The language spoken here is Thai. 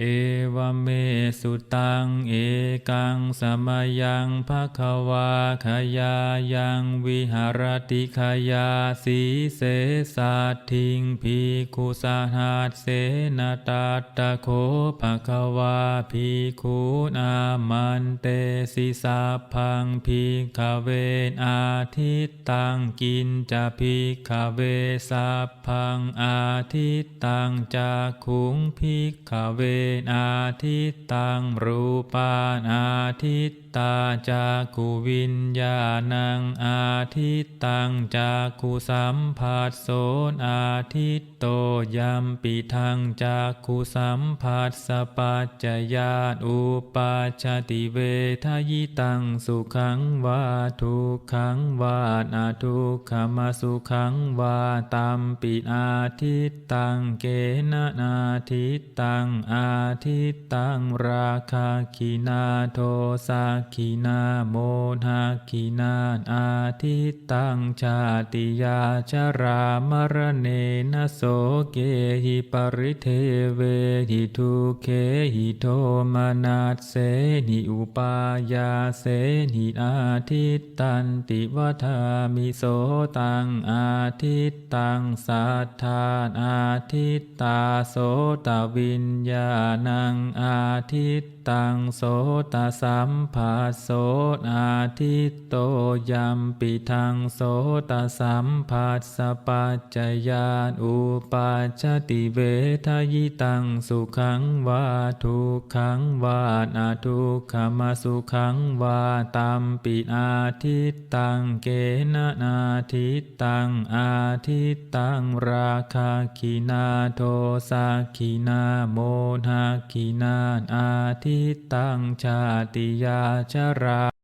เอวเมสุตังเอกกังสมยังภะคะวาขยายังวิหารติขยาสีเสสัตทิงพีคุสาหัสเสนตัตะโคภะคะวาพีคุนามันเตสิสาพังพีขเวนอาทิตตังกินจะพีขเวสัพพังอาทิตตังจากขุงพิกขเวนอาทิตตังรูปานอาทิตตาจากขุวิญญาณังอาทิตตังจากขุสัมผัสโสนอาทิตโตยัมปิทังจากขุสัมผัสสปัจจยาตอุปาชาติเวทยิตังสุขังวาทุกขังวานาทุกขมาสุขังวาตัมปิอาทิตตังเกณนาทิตตังอาทิตตังราคาคินาโทสาคินาโมนาคินาอาทิตตังชาติยาชรามรเนนโสเกหิปริเทเวหิทุเคหิโทมนาสเสนิอุปายาเสนิอาทิตตันติวัฏามิโสตังอาทิตตังสัทธานอาทิตตาโสตวิญญาณังอาทิตตังโสตสัมภาสโสอาทิตโตยัมปิทังโสตสัมผัสสปัจจยานอุปาชติเวทยิตังสุขังวาทุกขังวานาทุกขมาสุขังวาตัมปิอาทิตตังเกณนาทิตตังอาทิตตังราคาคินาโทสาคินาโมนาคินาอาทิตตังชาติยาชรา